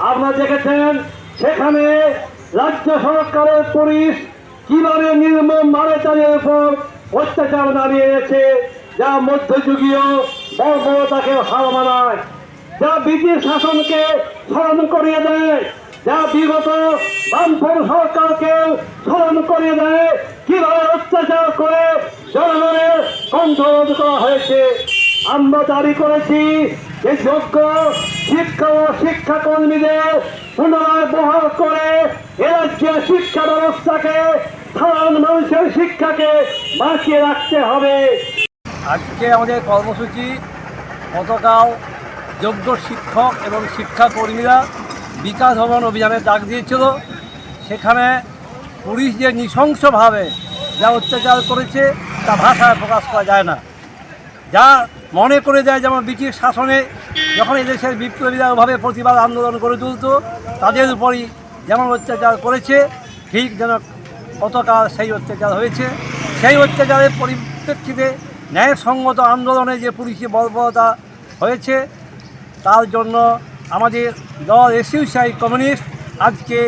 আপনারা দেখেছেন, সেখানে রাজ্য সরকারের পুলিশ কীভাবে নির্মম মানবতার উপর অত্যাচার দাঁড়িয়েছে যা মধ্যযুগীয় বর্বরতাকে হার মানায়, যা ব্রিটিশ শাসনকে স্মরণ করিয়ে দেয়, যা বিগত বামফ্রন্ট সরকারকে স্মরণ করিয়ে দেয়, কীভাবে অত্যাচার করে জনগণের কণ্ঠরোধ করা হয়েছে। আমরা দাবি করেছি যে যোগ্য শিক্ষা ও শিক্ষাকর্মীদের পুনরায় বহাল করে এ রাজ্যের শিক্ষা ব্যবস্থাকে, সাধারণ মানুষের শিক্ষাকে বাঁচিয়ে রাখতে হবে। আজকে আমাদের কর্মসূচি গতকাল যোগ্য শিক্ষক এবং শিক্ষাকর্মীরা বিকাশ ভবন অভিযানে ডাক দিয়েছিল। সেখানে পুলিশ যে নৃশংসভাবে যা অত্যাচার করেছে, তা ভাষায় প্রকাশ করা যায় না। যা মনে করে দেয় যেমন ব্রিটিশ শাসনে যখন এদেশের বিপ্লবীরা ওভাবে প্রতিবাদ আন্দোলন করে তুলত, তাদের উপরই যেমন অত্যাচার করেছে, ঠিক যেন গতকাল সেই অত্যাচার হয়েছে। সেই অত্যাচারের পরিপ্রেক্ষিতে ন্যায়সঙ্গত আন্দোলনে যে পুলিশি বর্বরতা হয়েছে, তার জন্য আমাদের দল এসইউসিআই কমিউনিস্ট আজকে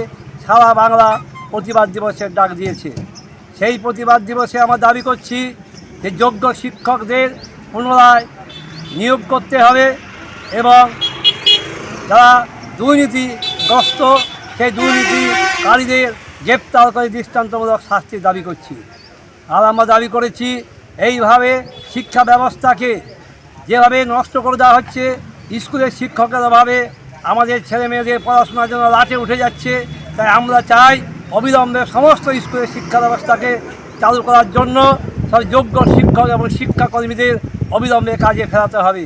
সারা বাংলা প্রতিবাদ দিবসের ডাক দিয়েছে। সেই প্রতিবাদ দিবসে আমরা দাবি করছি যে যোগ্য শিক্ষকদের পুনরায় নিয়োগ করতে হবে এবং যারা দুর্নীতিগ্রস্ত, সেই দুর্নীতিকারীদের গ্রেপ্তার করে দৃষ্টান্তমূলক শাস্তির দাবি করছি। আর আমরা দাবি করেছি, এইভাবে শিক্ষা ব্যবস্থাকে যেভাবে নষ্ট করে দেওয়া হচ্ছে, স্কুলের শিক্ষকের অভাবে আমাদের ছেলে মেয়েদের পড়াশোনার জন্য লাটে উঠে যাচ্ছে, তাই আমরা চাই অবিলম্বে সমস্ত স্কুলের শিক্ষা ব্যবস্থাকে চালু করার জন্য সব যোগ্য শিক্ষক এবং শিক্ষাকর্মীদের অবিলম্বে কাজে ফেরাতে হবে।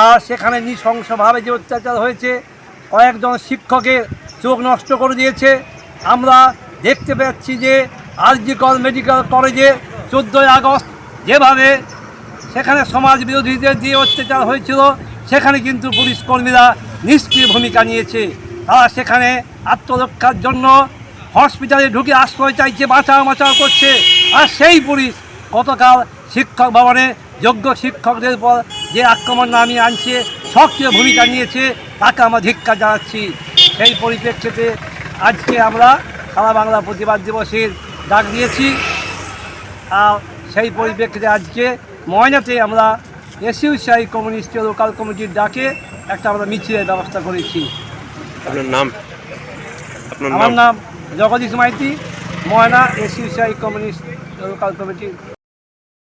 আর সেখানে নৃশংসভাবে যে অত্যাচার হয়েছে, কয়েকজন শিক্ষকের চোখ নষ্ট করে দিয়েছে। আমরা দেখতে পাচ্ছি যে আরজিকল মেডিকেল কলেজে চোদ্দোই আগস্ট যেভাবে সেখানে সমাজ বিরোধীদের যে অত্যাচার হয়েছিল, সেখানে কিন্তু পুলিশ কর্মীরা নিষ্ক্রিয় ভূমিকা নিয়েছে। তারা সেখানে আত্মরক্ষার জন্য হসপিটালে ঢুকে আশ্রয় চাইছে বাঁচাও বাঁচাও করছে। আর সেই পুলিশ গতকাল শিক্ষক ভবনে যোগ্য শিক্ষকদের উপর যে আক্রমণ নামিয়ে আনছে সক্রিয় ভূমিকা নিয়েছে তাকে আমরা ধিক্ষা জানাচ্ছি। সেই পরিপ্রেক্ষিতে আজকে আমরা সারা বাংলা প্রতিবাদ দিবসের ডাক দিয়েছি। আর সেই পরিপ্রেক্ষিতে আজকে ময়নাতে আমরা এসইউসিআই কমিউনিস্ট লোকাল কমিটির ডাকে একটা আমরা মিছিলের ব্যবস্থা করেছি। আপনার নাম? আমার নাম? নাম Jagadish Maity Moyna SUCI communist local কমিটির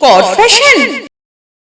কর ফ্যাশন